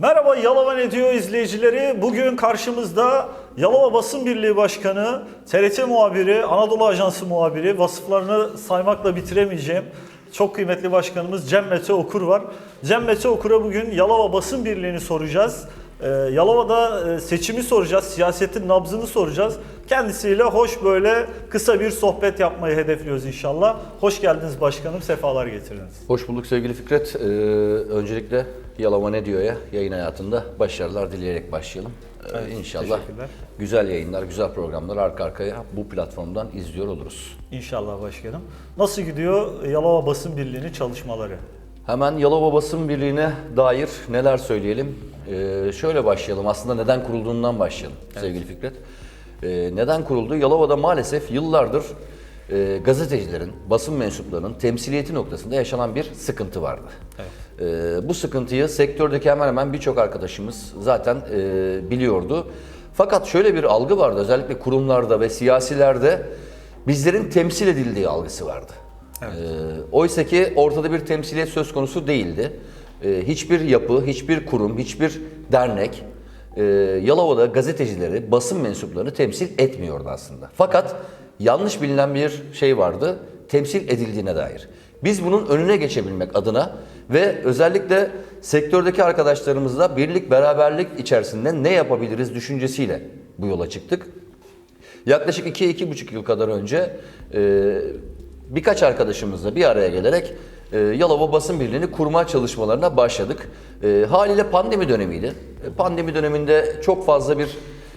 Merhaba Yalova Ne Diyor izleyicileri. Bugün karşımızda Yalova Basın Birliği Başkanı, TRT muhabiri, Anadolu Ajansı muhabiri, vasıflarını saymakla bitiremeyeceğim. Çok kıymetli başkanımız Cem Mete Okur var. Cem Mete Okur'a bugün Yalova Basın Birliği'ni soracağız. Ee, Yalova'da e, seçimi soracağız, siyasetin nabzını soracağız. Kendisiyle hoş böyle kısa bir sohbet yapmayı hedefliyoruz inşallah. Hoş geldiniz başkanım, sefalar getirdiniz. Hoş bulduk sevgili Fikret. Ee, öncelikle Yalova ne diyor ya yayın hayatında başarılar dileyerek başlayalım. Ee, İnşallah teşekkürler. güzel yayınlar, güzel programlar arka arkaya bu platformdan izliyor oluruz. İnşallah başkanım. Nasıl gidiyor Yalova Basın Birliği'nin çalışmaları? Hemen Yalova Basın Birliği'ne dair neler söyleyelim? Ee, şöyle başlayalım. Aslında neden kurulduğundan başlayalım sevgili Fikret. Ee, neden kuruldu? Yalova'da maalesef yıllardır e, gazetecilerin, basın mensuplarının temsiliyeti noktasında yaşanan bir sıkıntı vardı. Ee, bu sıkıntıyı sektördeki hemen hemen birçok arkadaşımız zaten e, biliyordu. Fakat şöyle bir algı vardı özellikle kurumlarda ve siyasilerde bizlerin temsil edildiği algısı vardı. Ee, oysa ki ortada bir temsiliyet söz konusu değildi. Ee, hiçbir yapı, hiçbir kurum, hiçbir dernek e, Yalova'da gazetecileri, basın mensuplarını temsil etmiyordu aslında. Fakat yanlış bilinen bir şey vardı, temsil edildiğine dair. Biz bunun önüne geçebilmek adına ve özellikle sektördeki arkadaşlarımızla birlik, beraberlik içerisinde ne yapabiliriz düşüncesiyle bu yola çıktık. Yaklaşık 2-2,5 yıl kadar önce e, birkaç arkadaşımızla bir araya gelerek e, Yalova Basın Birliği'ni kurma çalışmalarına başladık. E, haliyle pandemi dönemiydi. E, pandemi döneminde çok fazla bir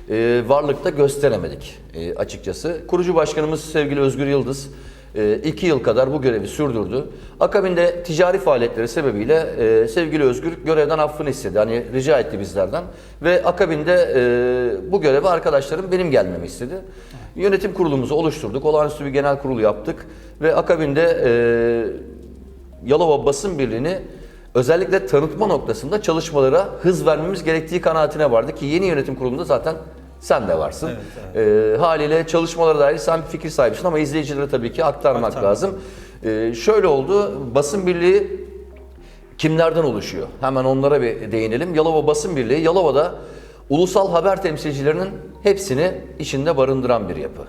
e, varlıkta gösteremedik e, açıkçası. Kurucu başkanımız sevgili Özgür Yıldız e, iki yıl kadar bu görevi sürdürdü. Akabinde ticari faaliyetleri sebebiyle e, sevgili Özgür görevden affını istedi. Hani rica etti bizlerden. Ve akabinde e, bu göreve arkadaşlarım benim gelmemi istedi. Yönetim kurulumuzu oluşturduk. Olağanüstü bir genel kurulu yaptık. Ve akabinde e, Yalova Basın Birliği'ni özellikle tanıtma noktasında çalışmalara hız vermemiz gerektiği kanaatine vardı ki yeni yönetim kurulunda zaten sen de varsın. Ee, haliyle çalışmalara dair sen bir fikir sahibisin ama izleyicilere tabii ki aktarmak Aktarmak. lazım. Ee, şöyle oldu, basın birliği kimlerden oluşuyor? Hemen onlara bir değinelim. Yalova Basın Birliği, Yalova'da ulusal haber temsilcilerinin hepsini içinde barındıran bir yapı.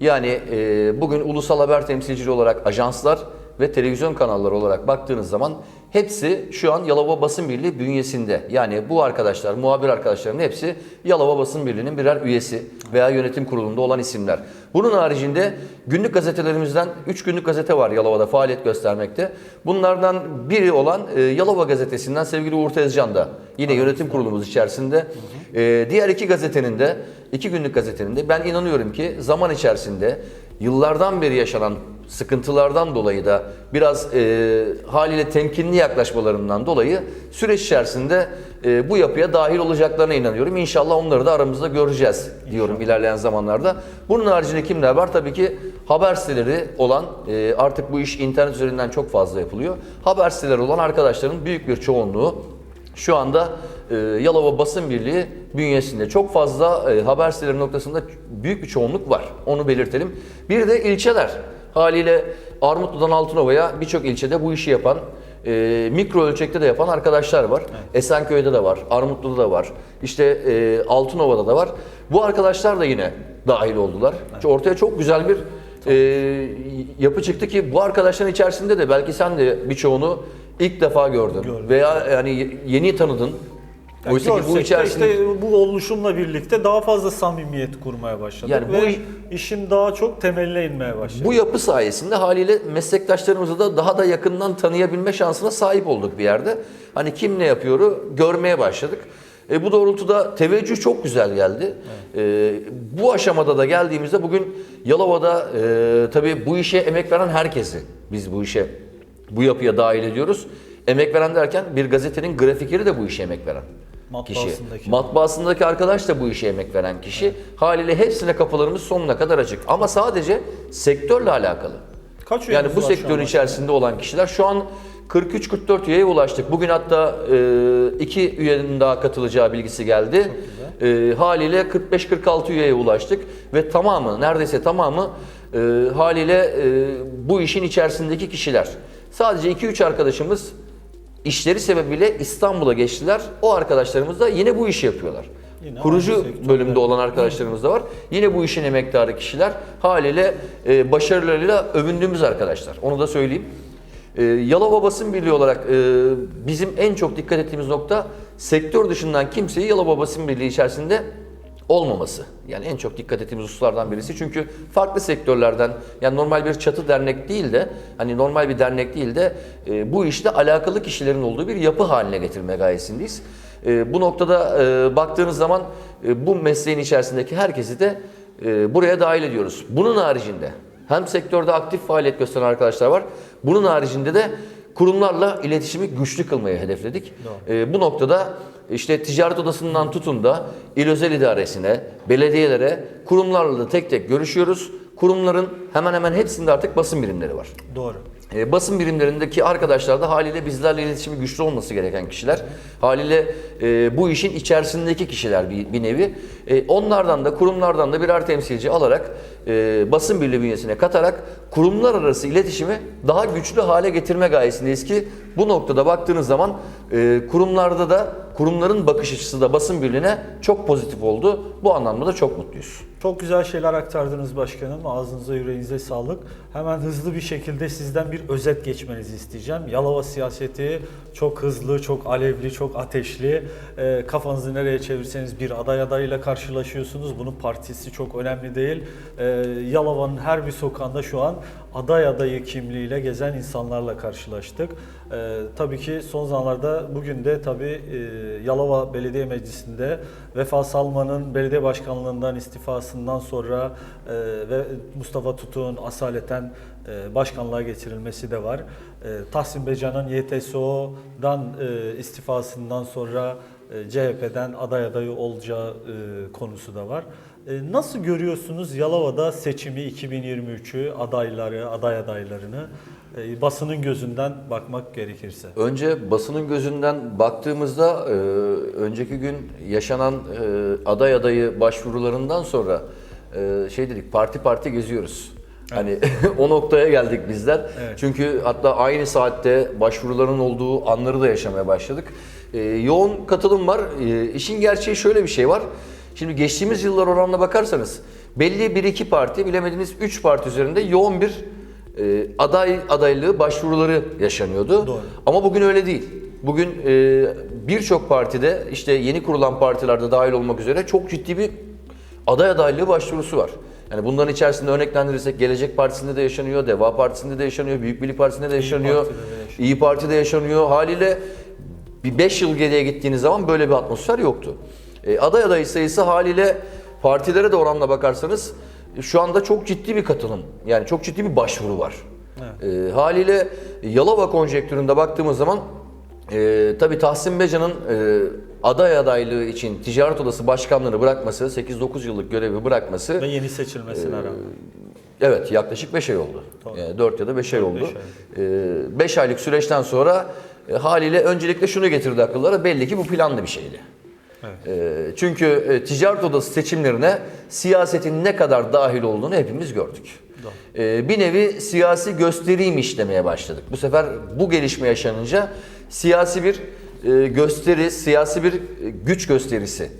Yani e, bugün ulusal haber temsilcili olarak ajanslar ve televizyon kanalları olarak baktığınız zaman hepsi şu an Yalova Basın Birliği bünyesinde. Yani bu arkadaşlar, muhabir arkadaşların hepsi Yalova Basın Birliği'nin birer üyesi veya yönetim kurulunda olan isimler. Bunun haricinde günlük gazetelerimizden 3 günlük gazete var Yalova'da faaliyet göstermekte. Bunlardan biri olan e, Yalova gazetesinden sevgili Uğur Tezcan da yine yönetim kurulumuz içerisinde. E, diğer iki gazetenin de, iki günlük gazetenin de ben inanıyorum ki zaman içerisinde yıllardan beri yaşanan sıkıntılardan dolayı da biraz e, haliyle temkinli yaklaşmalarından dolayı süreç içerisinde e, bu yapıya dahil olacaklarına inanıyorum. İnşallah onları da aramızda göreceğiz diyorum ilerleyen zamanlarda. Bunun haricinde kimler var? Tabii ki haber siteleri olan e, artık bu iş internet üzerinden çok fazla yapılıyor. Haber siteleri olan arkadaşların büyük bir çoğunluğu şu anda e, Yalova Basın Birliği bünyesinde çok fazla e, haber siteleri noktasında büyük bir çoğunluk var. Onu belirtelim. Bir de ilçeler. Haliyle Armutlu'dan Altınova'ya birçok ilçede bu işi yapan, e, mikro ölçekte de yapan arkadaşlar var. Esenköy'de de var, Armutlu'da da var, işte e, Altınova'da da var. Bu arkadaşlar da yine dahil oldular. Ortaya çok güzel bir e, yapı çıktı ki bu arkadaşların içerisinde de belki sen de birçoğunu ilk defa gördün Gördüm. veya yani yeni tanıdın. Yani Oysa ki bu de içerisinde işte bu oluşumla birlikte daha fazla samimiyet kurmaya başladık Yani ve iş- işin daha çok temeline inmeye başladı. bu yapı sayesinde haliyle meslektaşlarımızı da daha da yakından tanıyabilme şansına sahip olduk bir yerde. Hani kim ne yapıyoru görmeye başladık. E, bu doğrultuda teveccüh çok güzel geldi. E, bu aşamada da geldiğimizde bugün Yalova'da e, tabii bu işe emek veren herkesi biz bu işe bu yapıya dahil ediyoruz. Emek veren derken bir gazetenin grafikeri de bu işe emek veren kişi. Matbaasındaki. Matbaasındaki arkadaş da bu işe emek veren kişi. Haliyle hepsine kapılarımız sonuna kadar açık. Ama sadece sektörle alakalı. Kaç Yani bu sektörün içerisinde olan kişiler şu an 43-44 üyeye ulaştık. Bugün hatta e, iki üyenin daha katılacağı bilgisi geldi. E, haliyle 45-46 üyeye ulaştık ve tamamı neredeyse tamamı e, haliyle e, bu işin içerisindeki kişiler. Sadece 2-3 arkadaşımız işleri sebebiyle İstanbul'a geçtiler. O arkadaşlarımız da yine bu işi yapıyorlar. Yine Kurucu bölümde olan arkadaşlarımız da var. Yine bu işin emektarı kişiler. Haliyle e, başarılarıyla övündüğümüz arkadaşlar. Onu da söyleyeyim. E, Yalova Basın Birliği olarak e, bizim en çok dikkat ettiğimiz nokta sektör dışından kimseyi Yalova Basın Birliği içerisinde olmaması. Yani en çok dikkat ettiğimiz hususlardan birisi. Çünkü farklı sektörlerden yani normal bir çatı dernek değil de hani normal bir dernek değil de e, bu işte alakalı kişilerin olduğu bir yapı haline getirme gayesindeyiz. E, bu noktada e, baktığınız zaman e, bu mesleğin içerisindeki herkesi de e, buraya dahil ediyoruz. Bunun haricinde hem sektörde aktif faaliyet gösteren arkadaşlar var. Bunun haricinde de kurumlarla iletişimi güçlü kılmayı hedefledik. E, bu noktada işte ticaret odasından tutun da il özel idaresine, belediyelere, kurumlarla da tek tek görüşüyoruz. Kurumların hemen hemen hepsinde artık basın birimleri var. Doğru. E, basın birimlerindeki arkadaşlar da haliyle bizlerle iletişimi güçlü olması gereken kişiler. Haliyle e, bu işin içerisindeki kişiler bir, bir nevi. E, onlardan da kurumlardan da birer temsilci alarak e, basın birliği bünyesine katarak kurumlar arası iletişimi daha güçlü hale getirme gayesindeyiz ki bu noktada baktığınız zaman e, kurumlarda da kurumların bakış açısı da basın birliğine çok pozitif oldu. Bu anlamda da çok mutluyuz. Çok güzel şeyler aktardınız başkanım. Ağzınıza yüreğinize sağlık. Hemen hızlı bir şekilde sizden bir özet geçmenizi isteyeceğim. Yalova siyaseti çok hızlı, çok alevli, çok ateşli. Ee, kafanızı nereye çevirseniz bir aday adayıyla karşılaşıyorsunuz. Bunun partisi çok önemli değil. Ee, Yalova'nın her bir sokağında şu an aday adayı kimliğiyle gezen insanlarla karşılaştık. Ee, tabii ki son zamanlarda bugün de tabii e, Yalova Belediye Meclisi'nde Vefa Salman'ın belediye başkanlığından istifasından sonra e, ve Mustafa Tutuk'un asaleten e, başkanlığa geçirilmesi de var. E, Tahsin Becan'ın YTSO'dan e, istifasından sonra e, CHP'den aday adayı olacağı e, konusu da var. E, Nasıl görüyorsunuz Yalova'da seçimi 2023'ü, adayları, aday adaylarını e, basının gözünden bakmak gerekirse? Önce basının gözünden baktığımızda e, önceki gün yaşanan aday adayı başvurularından sonra şey dedik parti parti geziyoruz. Hani o noktaya geldik bizler. Evet. Çünkü hatta aynı saatte başvuruların olduğu anları da yaşamaya başladık. Yoğun katılım var. İşin gerçeği şöyle bir şey var. Şimdi geçtiğimiz yıllar oranına bakarsanız belli bir iki parti bilemediğiniz üç parti üzerinde yoğun bir e, aday adaylığı başvuruları yaşanıyordu. Doğru. Ama bugün öyle değil. Bugün e, birçok partide işte yeni kurulan partilerde dahil olmak üzere çok ciddi bir aday adaylığı başvurusu var. Yani bunların içerisinde örneklendirirsek Gelecek Partisi'nde de yaşanıyor, Deva Partisi'nde de yaşanıyor, Büyük Birlik Partisi'nde de yaşanıyor, Parti'de de yaşanıyor. İyi Parti'de yaşanıyor. Haliyle bir 5 yıl geriye gittiğiniz zaman böyle bir atmosfer yoktu. E, aday adayı sayısı haliyle partilere de oranla bakarsanız e, şu anda çok ciddi bir katılım. Yani çok ciddi bir başvuru var. E, haliyle Yalova konjektüründe baktığımız zaman e, tabii Tahsin Becan'ın e, aday adaylığı için ticaret odası başkanlığını bırakması, 8-9 yıllık görevi bırakması Ve yeni seçilmesine rağmen. Evet yaklaşık 5 ay oldu. Doğru. 4 ya da 5 ay oldu. beş 5 aylık süreçten sonra e, haliyle öncelikle şunu getirdi akıllara belli ki bu planlı bir şeydi. E, çünkü e, ticaret odası seçimlerine siyasetin ne kadar dahil olduğunu hepimiz gördük. E, bir nevi siyasi gösteriymiş demeye başladık. Bu sefer bu gelişme yaşanınca siyasi bir e, gösteri, siyasi bir e, güç gösterisi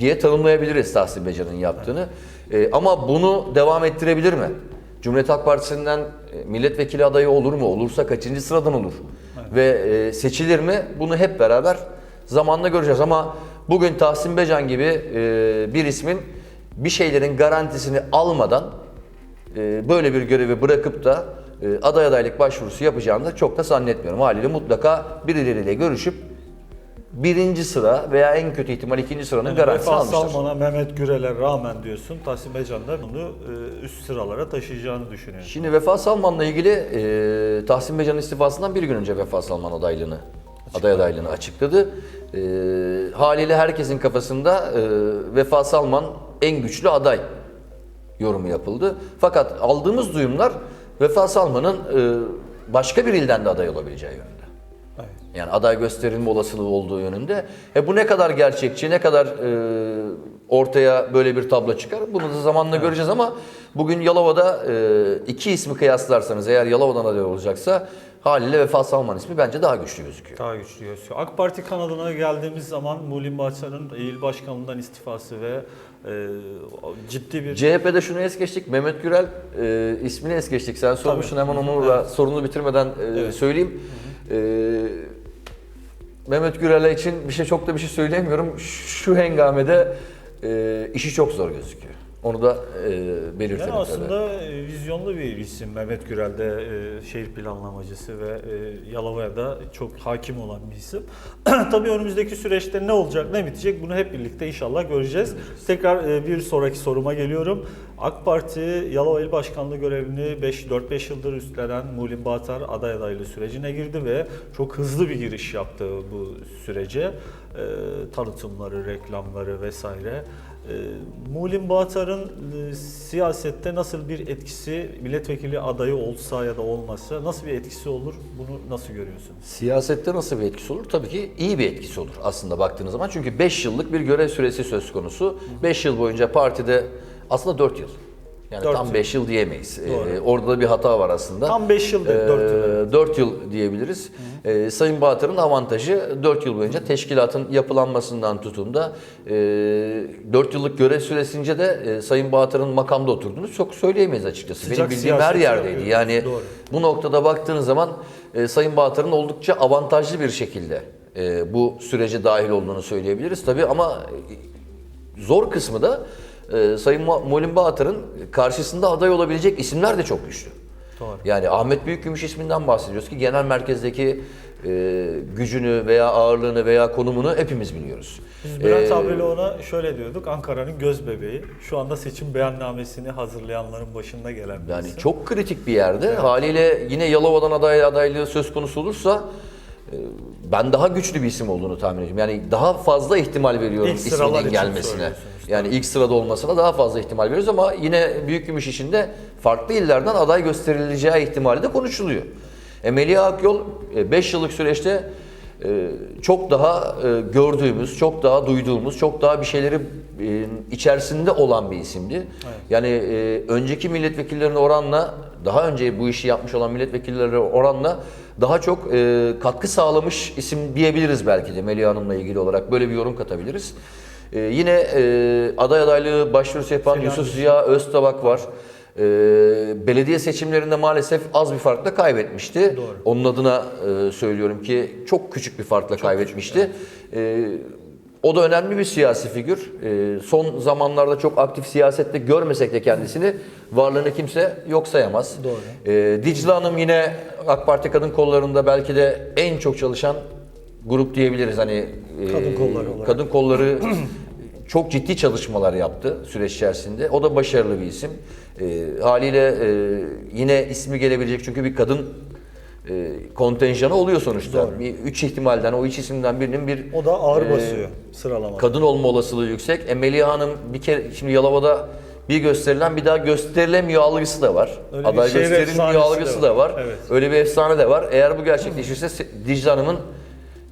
diye tanımlayabiliriz Tahsin Becan'ın yaptığını. E, ama bunu devam ettirebilir mi? Cumhuriyet Halk Partisi'nden milletvekili adayı olur mu? Olursa kaçıncı sıradan olur? Ve e, seçilir mi? Bunu hep beraber zamanla göreceğiz. Ama bugün Tahsin Becan gibi e, bir ismin bir şeylerin garantisini almadan e, böyle bir görevi bırakıp da e, aday adaylık başvurusu yapacağını da çok da zannetmiyorum. Haliyle mutlaka birileriyle görüşüp birinci sıra veya en kötü ihtimal ikinci sıranın garantisini Vefa almışlar. Salman'a, Mehmet Gürel'e rağmen diyorsun Tahsin Becan da bunu e, üst sıralara taşıyacağını düşünüyor. Şimdi Vefa Salman'la ilgili e, Tahsin Becan'ın istifasından bir gün önce Vefa Salman adaylığını aday adaylığını açıkladı. E, haliyle herkesin kafasında e, Vefa Salman en güçlü aday yorumu yapıldı. Fakat aldığımız duyumlar Vefa Salman'ın e, başka bir ilden de aday olabileceği yönünde. Evet. Yani aday gösterilme olasılığı olduğu yönünde. E bu ne kadar gerçekçi, ne kadar e, ortaya böyle bir tablo çıkar bunu da zamanla göreceğiz ama bugün Yalova'da e, iki ismi kıyaslarsanız eğer Yalova'dan aday olacaksa Haliyle Vefa Salman ismi bence daha güçlü gözüküyor. Daha güçlü gözüküyor. AK Parti kanadına geldiğimiz zaman Mulim Bahçar'ın il başkanlığından istifası ve e, ciddi bir... CHP'de şunu es geçtik. Mehmet Gürel e, ismini es geçtik. Sen sormuşsun hemen onu da sorunu bitirmeden e, Evet. söyleyeyim. E, Mehmet Gürel için bir şey çok da bir şey söyleyemiyorum. Şu hengamede e, işi çok zor gözüküyor. Onu da e, belirtelim. Yani tabii. aslında e, vizyonlu bir isim Mehmet Gürel de e, şehir planlamacısı ve e, Yalova'ya da çok hakim olan bir isim. Tabii önümüzdeki süreçte ne olacak ne bitecek bunu hep birlikte inşallah göreceğiz. Tekrar e, bir sonraki soruma geliyorum. AK Parti Yalova İl Başkanlığı görevini 5 4-5 yıldır üstlenen Mulim Batar aday adaylığı sürecine girdi ve çok hızlı bir giriş yaptı bu sürece. E, tanıtımları, reklamları vesaire. E, Mulim Batar'ın e, siyasette nasıl bir etkisi, milletvekili adayı olsa ya da olmasa nasıl bir etkisi olur? Bunu nasıl görüyorsunuz? Siyasette nasıl bir etkisi olur? Tabii ki iyi bir etkisi olur aslında baktığınız zaman. Çünkü 5 yıllık bir görev süresi söz konusu. 5 yıl boyunca partide aslında 4 yıl. Yani Dört tam yıl. 5 yıl diyemeyiz. Doğru. Ee, orada da bir hata var aslında. Tam beş yıl değil, dört yıl, evet. 4 yıl diyebiliriz. Ee, Sayın Bahtır'ın avantajı 4 yıl boyunca teşkilatın yapılanmasından tutun da 4 yıllık görev süresince de e, Sayın Bahtır'ın makamda oturduğunu çok söyleyemeyiz açıkçası. Sıcak Benim bildiğim her yerdeydi. yapıyor. Yani Doğru. bu noktada baktığınız zaman e, Sayın Bahtır'ın oldukça avantajlı bir şekilde e, bu sürece dahil olduğunu söyleyebiliriz tabii ama e, zor kısmı da e, Sayın Mu- Mulim Bahtır'ın karşısında aday olabilecek isimler de çok güçlü. Doğru. Yani Ahmet Büyükgümüş isminden bahsediyoruz ki genel merkezdeki e, gücünü veya ağırlığını veya konumunu hepimiz biliyoruz. Biz Bülent Ee, abiyle ona şöyle diyorduk, Ankara'nın göz bebeği. Şu anda seçim beyannamesini hazırlayanların başında gelen bir Yani çok kritik bir yerde. Haliyle yine Yalova'dan aday adaylığı söz konusu olursa e, ben daha güçlü bir isim olduğunu tahmin ediyorum. Yani daha fazla ihtimal veriyorum İlk isminin gelmesine. Yani ilk sırada olmasına daha fazla ihtimal veriyoruz ama yine Büyükgümüş işinde farklı illerden aday gösterileceği ihtimali de konuşuluyor. E, Melih Akyol 5 yıllık süreçte e, çok daha e, gördüğümüz, çok daha duyduğumuz, çok daha bir şeyleri e, içerisinde olan bir isimdi. Yani e, önceki milletvekillerine oranla, daha önce bu işi yapmış olan milletvekillerine oranla daha çok e, katkı sağlamış isim diyebiliriz belki de Melih Hanım'la ilgili olarak. Böyle bir yorum katabiliriz. E, yine e, aday adaylığı başvurusu yapan Selam Yusuf Ziya Öztabak var. E, belediye seçimlerinde maalesef az bir farkla kaybetmişti. Doğru. Onun adına e, söylüyorum ki çok küçük bir farkla kaybetmişti. E, o da önemli bir siyasi figür. E, son zamanlarda çok aktif siyasette görmesek de kendisini varlığını kimse yok sayamaz. Doğru. E, Dicle Hanım yine AK Parti kadın kollarında belki de en çok çalışan grup diyebiliriz. Hani e, Kadın kolları olarak. Kadın kolları çok ciddi çalışmalar yaptı süreç içerisinde. O da başarılı bir isim. E, haliyle e, yine ismi gelebilecek çünkü bir kadın e, kontenjanı oluyor sonuçta. Doğru. Bir üç ihtimalden o üç isimden birinin bir O da ağır e, basıyor sıralamada. kadın olma olasılığı yüksek. E, Melih Hanım bir kere şimdi Yalova'da bir gösterilen bir daha gösterilemiyor algısı da var. Öyle Aday şehir gösterilmiyor algısı var. da var. Evet. Öyle bir efsane de var. Eğer bu gerçekleşirse Se- Dicle Hanım'ın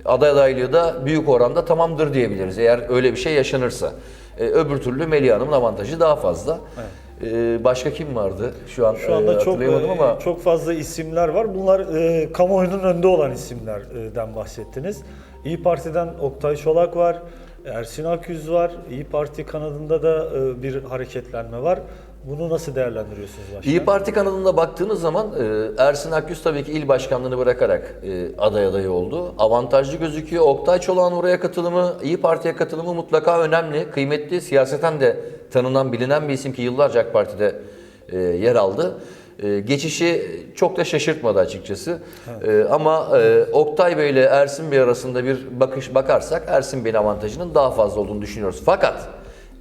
aday adaylığı da büyük oranda tamamdır diyebiliriz. Eğer öyle bir şey yaşanırsa. E, öbür türlü Melih Hanım'ın avantajı daha fazla. E, başka kim vardı? Şu an, Şu anda e, çok e, ama çok fazla isimler var. Bunlar e, kamuoyunun önünde olan isimlerden bahsettiniz. İyi Parti'den Oktay Çolak var, Ersin Akyüz var. İyi Parti kanadında da e, bir hareketlenme var. Bunu nasıl değerlendiriyorsunuz başkanım? İyi Parti kanadında baktığınız zaman e, Ersin Akyüz tabii ki il başkanlığını bırakarak e, aday adayı oldu. Avantajlı gözüküyor. Oktay Çolak'ın oraya katılımı, İyi Parti'ye katılımı mutlaka önemli, kıymetli. Siyaseten de tanınan, bilinen bir isim ki yıllarca AK Parti'de e, yer aldı. E, geçişi çok da şaşırtmadı açıkçası. E, ama e, Oktay Bey ile Ersin Bey arasında bir bakış bakarsak Ersin Bey'in avantajının daha fazla olduğunu düşünüyoruz. Fakat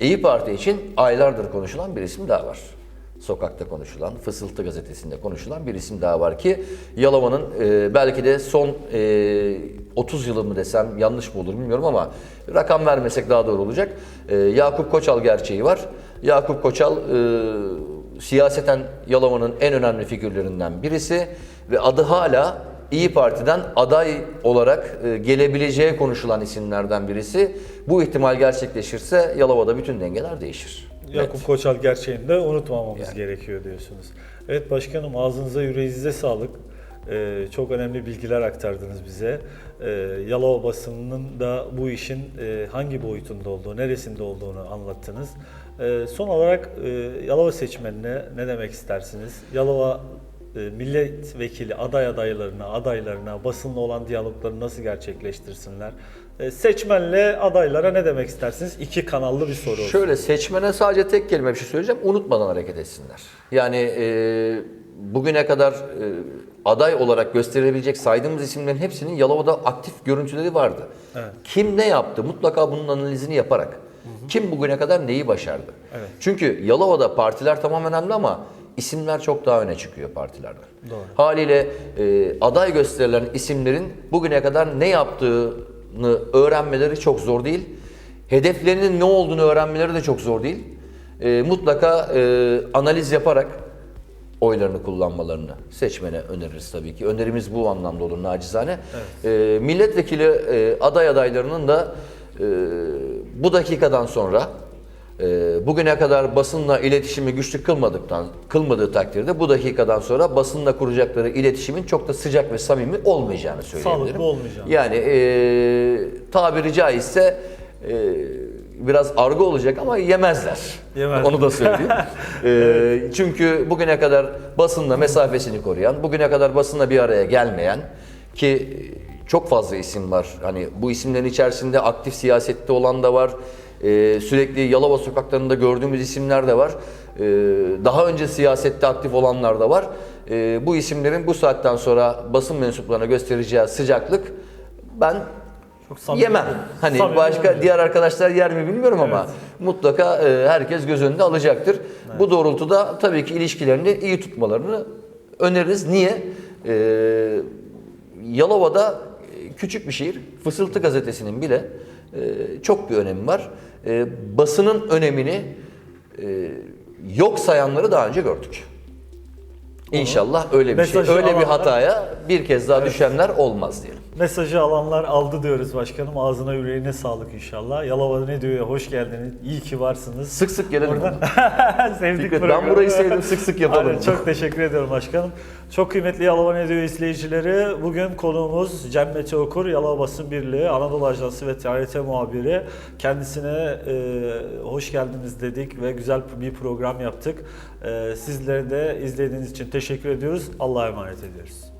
İyi Parti için aylardır konuşulan bir isim daha var. Sokakta konuşulan, Fısıltı gazetesinde konuşulan bir isim daha var ki Yalova'nın e, belki de son e, 30 yılı mı desem yanlış mı olur bilmiyorum ama rakam vermesek daha doğru olacak. E, Yakup Koçal gerçeği var. Yakup Koçal e, siyaseten Yalova'nın en önemli figürlerinden birisi ve adı hala İyi Parti'den aday olarak e, gelebileceği konuşulan isimlerden birisi. Bu ihtimal gerçekleşirse Yalova'da bütün dengeler değişir. Yakup Koçal gerçeğini de unutmamamız gerekiyor diyorsunuz. Evet başkanım ağzınıza yüreğinize sağlık. Ee, çok önemli bilgiler aktardınız bize. Ee, Yalova basınının da bu işin e, hangi boyutunda olduğu, neresinde olduğunu anlattınız. Ee, son olarak e, Yalova seçmenine ne demek istersiniz? Yalova milletvekili aday adaylarına, adaylarına, basınla olan diyalogları nasıl gerçekleştirsinler? E, Seçmenle adaylara ne demek istersiniz? İki kanallı bir soru olsun. Şöyle seçmene sadece tek kelime bir şey söyleyeceğim. Unutmadan hareket etsinler. Yani e, bugüne kadar e, aday olarak gösterilebilecek saydığımız isimlerin hepsinin Yalova'da aktif görüntüleri vardı. Evet. Kim ne yaptı? Mutlaka bunun analizini yaparak. Kim bugüne kadar neyi başardı? Evet. Çünkü Yalova'da partiler tamam önemli ama isimler çok daha öne çıkıyor partilerden. Doğru. Haliyle e, aday gösterilen isimlerin bugüne kadar ne yaptığını öğrenmeleri çok zor değil. Hedeflerinin ne olduğunu öğrenmeleri de çok zor değil. E, mutlaka e, analiz yaparak oylarını kullanmalarını seçmene öneririz tabii ki. Önerimiz bu anlamda olur nacizane. E, milletvekili e, aday adaylarının da e, bu dakikadan sonra bugüne kadar basınla iletişimi güçlü kılmadıktan kılmadığı takdirde bu dakikadan sonra basınla kuracakları iletişimin çok da sıcak ve samimi olmayacağını söyleyebilirim. Sağlıklı olmayacağını. Yani e, tabiri caizse e, biraz argo olacak ama yemezler. Yemez. Onu da söyleyeyim. E, çünkü bugüne kadar basınla mesafesini koruyan, bugüne kadar basınla bir araya gelmeyen ki çok fazla isim var. Hani bu isimlerin içerisinde aktif siyasette olan da var. E, sürekli Yalova sokaklarında gördüğümüz isimler de var. E, daha önce siyasette aktif olanlar da var. E, bu isimlerin bu saatten sonra basın mensuplarına göstereceği sıcaklık ben Çok yemem. Hani Samimi başka oldu. diğer arkadaşlar yer mi bilmiyorum ama mutlaka e, herkes göz önünde alacaktır. Bu doğrultuda tabii ki ilişkilerini iyi tutmalarını öneririz. Niye? E, Yalova'da küçük bir şehir. Fısıltı gazetesinin bile e, çok bir önemi var. E, basının önemini e, yok sayanları daha önce gördük. İnşallah öyle bir şey, Mesajı öyle bir alanlar- hataya bir kez daha düşenler olmaz diyelim. Mesajı alanlar aldı diyoruz başkanım. Ağzına yüreğine sağlık inşallah. Yalova ne diyor ya hoş geldiniz. İyi ki varsınız. Sık sık gelelim. Oradan sevdik Fikret, programı. ben burayı sevdim sık sık yapalım. Aynen, çok teşekkür ediyorum başkanım. Çok kıymetli Yalova Ne Diyor izleyicileri. Bugün konuğumuz Cem Mete Okur, Yalova Basın Birliği, Anadolu Ajansı ve TRT muhabiri. Kendisine e, hoş geldiniz dedik ve güzel bir program yaptık. E, sizlere de izlediğiniz için teşekkür ediyoruz. Allah'a emanet ediyoruz.